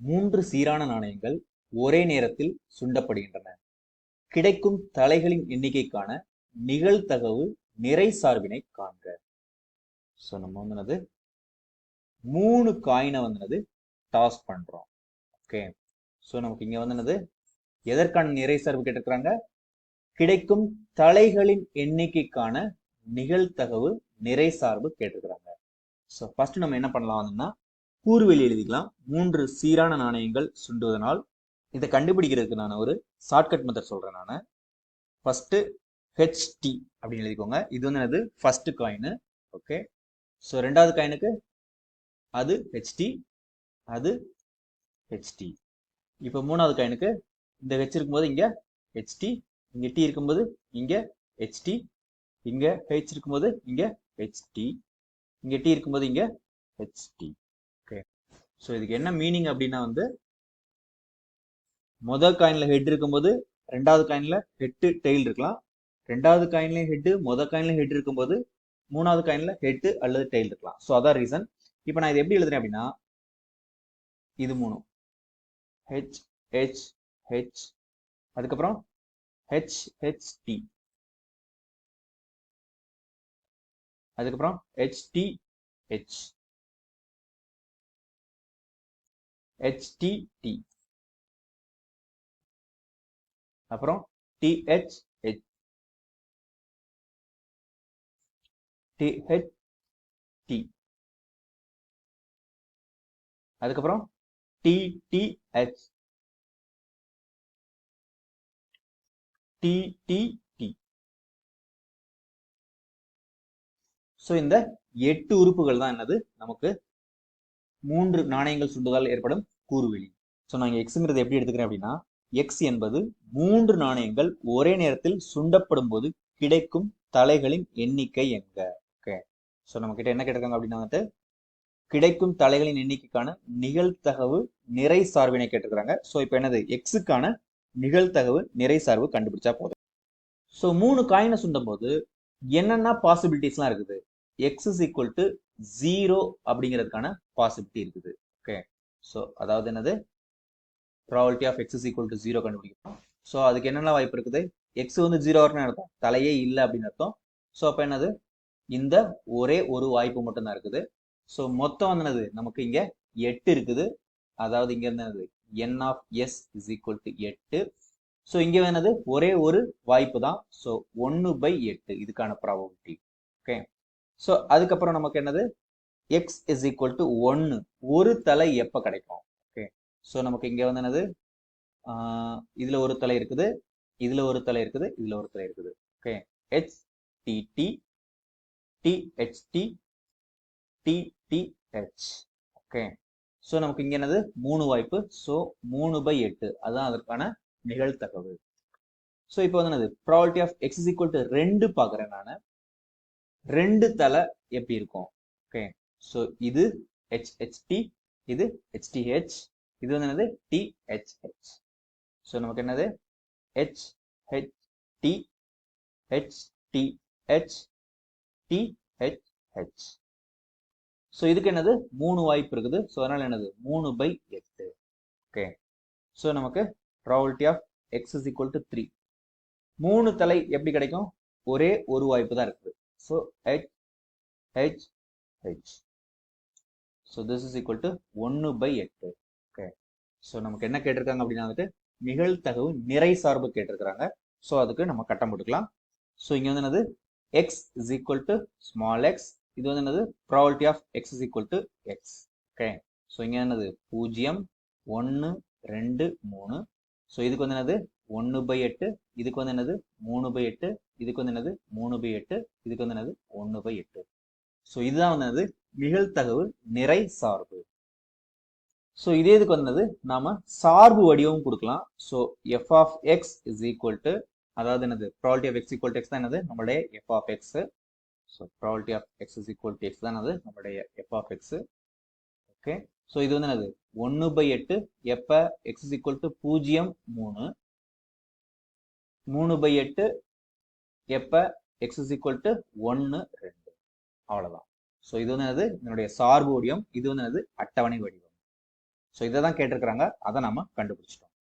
மூன்று சீரான நாணயங்கள் ஒரே நேரத்தில் சுண்டப்படுகின்றன. கிடைக்கும் தலைகளின் எண்ணிக்கைக்கான நிகழ்தகவு நிறை சார்பினை காண்க. ஸோ நம்ம வந்து மூணு காயினை வந்து டாஸ் பண்றோம். ஓகே ஸோ நமக்கு இங்க வந்து எதற்கான நிறை சார்பு கேட்டிருக்கிறாங்க? கிடைக்கும் தலைகளின் எண்ணிக்கைக்கான நிகழ்தகவு நிறை சார்பு கேட்டிருக்கிறாங்க. ஸோ ஃபர்ஸ்ட் நம்ம என்ன பண்ணலாம்னா கூறுவெளி எழுதிக்கலாம். மூன்று சீரான நாணயங்கள் சுண்டுவதனால். இதை கண்டுபிடிக்கிறதுக்கு நான் ஒரு ஷார்ட்கட் மெத்தட் சொல்கிறேன் நான். ஃபஸ்ட்டு ஹெச்டி அப்படின்னு எழுதிக்கோங்க. இது வந்து என்னது? ஃபஸ்ட்டு காயின் ஓகே ஸோ ரெண்டாவது காயினுக்கு அது ஹெச்டி அது ஹெச்டி இப்போ மூணாவது காயினுக்கு இந்த ஹெச் இருக்கும்போது இங்கே ஹெச்டி இங்கே டி இருக்கும்போது இங்கே ஹெச்டி இங்கே ஹெச் இருக்கும்போது இங்கே ஹெச்டி இங்கே டி இருக்கும்போது இங்கே ஹெச்டி ஸோ இதுக்கு என்ன மீனிங் அப்படின்னா வந்து முதல் காயின்ல ஹெட் இருக்கும்போது ரெண்டாவது காயின்ல ஹெட்டு டெயில் இருக்கலாம். ரெண்டாவது காயின்லேயும் ஹெட்டு முதல் காயின்லேயும் ஹெட் இருக்கும்போது மூணாவது காயினில் ஹெட்டு அல்லது டெயில் இருக்கலாம். ஸோ அதான் ரீசன் இப்போ நான் இது எப்படி எழுதுறேன் அப்படின்னா இது மூணு ஹெச் ஹெச் ஹெச் அதுக்கப்புறம் ஹெச் ஹெச் டி அதுக்கப்புறம் H T H H T T அப்புறம் T H H T H T அதுக்கப்புறம் T T H T T T so இந்த எட்டு உறுப்புகள் தான் என்னது? நமக்கு மூன்று நாணயங்கள் சுண்டுவதால் ஏற்படும் கூறுவெளி. ஸோ நான் எக்ஸுங்கிறது எப்படி எடுத்துக்கிறேன் அப்படின்னா எக்ஸ் என்பது மூன்று நாணயங்கள் ஒரே நேரத்தில் சுண்டப்படும் போது கிடைக்கும் தலைகளின் எண்ணிக்கை எங்க? ஓகே ஸோ நம்ம கிட்ட என்ன கேட்டிருக்காங்க அப்படின்னா கிடைக்கும் தலைகளின் எண்ணிக்கைக்கான நிகழ்த்தகவு நிறை சார்பினை கேட்டிருக்கிறாங்க. ஸோ இப்போ என்னது? எக்ஸுக்கான நிகழ்த்தகவு நிறை சார்பு கண்டுபிடிச்சா போதும். ஸோ மூணு காயினை சுண்டும் போது என்னென்ன பாசிபிலிட்டிஸ்லாம் இருக்குது? X is equal to zero அப்படிங்கிறதுக்கான பாசிபிலிட்டி இருக்குது. ஓகே ஸோ அதாவது என்னது? Probability of X is equal to zero கண்டுபிடிக்கணும். ஸோ அதுக்கு என்னென்ன வாய்ப்பு இருக்குது? எக்ஸ் வந்து ஜீரோ வரணும்னு அர்த்தம். தலையே இல்லை அப்படின்னு அர்த்தம். ஸோ அப்போ என்னது? இந்த ஒரே ஒரு வாய்ப்பு மட்டும்தான் இருக்குது. ஸோ மொத்தம் வந்து என்னது? நமக்கு இங்க எட்டு இருக்குது. அதாவது இங்க இருந்து என்னது? N of S is equal to எட்டு. ஸோ இங்கே என்னது? ஒரே ஒரு வாய்ப்பு தான். ஸோ ஒன்று பை எட்டு. இதுக்கான ப்ராபபிலிட்டி ஓகே ஸோ அதுக்கப்புறம் நமக்கு என்னது? எக்ஸ் இஸ் ஈக்குவல் டு ஒன்று ஒரு தலை எப்போ கிடைக்கும்? ஓகே ஸோ நமக்கு இங்க வந்து என்னது? இதில் இதுல ஒரு தலை இருக்குது. இதுல ஒரு தலை இருக்குது. இதுல ஒரு தலை இருக்குது. Okay H T T T H T T T H okay so நமக்கு இங்க என்னது? மூணு வாய்ப்பு. ஸோ மூணு பை எட்டு. அதுதான் அதற்கான நிகழ்த்தகவு ஸோ இப்போ வந்து என்னது? Property of X is equal to ரெண்டு பார்க்குறேன் நான். ரெண்டு தலை எப்படி இருக்கும்? ஓகே ஸோ இது ஹெச்ஹெச்டி இது ஹெச்டிஹெச் இது வந்து என்னது? டிஹெச்ஹெச் ஸோ நமக்கு என்னது? H H T H T H T H H so இதுக்கு என்னது? மூணு வாய்ப்பு இருக்குது. ஸோ அதனால என்னது? மூணு பை எட்டு. ஓகே ஸோ நமக்கு probability of X is equal to three மூணு தலை எப்படி கிடைக்கும்? ஒரே ஒரு வாய்ப்பு தான் இருக்குது. So H H H so this is equal to ஒன்று பை எட்டு ஓகே ஸோ நமக்கு என்ன கேட்டிருக்காங்க அப்படின்னா வந்துட்டு நிகழ்தகவு நிறை சார்பு கேட்டிருக்கிறாங்க. ஸோ அதுக்கு நம்ம கட்டம் போட்டுக்கலாம். ஸோ இங்கே வந்து என்னது? X is equal to small X இது வந்து என்னது? Probability of X is equal to X okay so இங்கே என்னது? பூஜ்ஜியம் ஒன்று ரெண்டு மூணு. ஸோ இதுக்கு வந்து என்னது? ஒன்று பை எட்டு. இதுக்கு வந்து என்னது? மூணு பை எட்டு. இதுக்கு வந்து என்னது? மூணு பை எட்டு. இதுக்கு வந்து என்னது? ஒன்று பை எட்டு. ஸோ இதுதான் வந்து நிகழ்தகவு நிறை சார்பு. ஸோ இதே இதுக்கு வந்தது? நாம சார்பு வடிவமும் கொடுக்கலாம். So F of X is equal to அதாவது என்னது? Probability of X equal to X தான் என்னது? நம்மளுடைய F of X so probability of X is equal to X தான் என்னது? நம்மளுடைய F of X okay so இது வந்து என்னது? ஒன்று பை எட்டு எப்போ? எக்ஸ் இஸ் ஈக்குவல் டு பூஜ்ஜியம் மூணு. மூணு பை எட்டு எப்போ? எக்ஸ் இஸ் ஈக்குவல் டு ஒன்று ரெண்டு. அவ்வளோதான் ஸோ இது வந்து என்னது? என்னுடைய சார்பு வடிவம் இது வந்து என்னது? அட்டவணை வடிவம். ஸோ இதை தான் கேட்டிருக்கிறாங்க. அதை நம்ம கண்டுபிடிச்சிட்டோம்.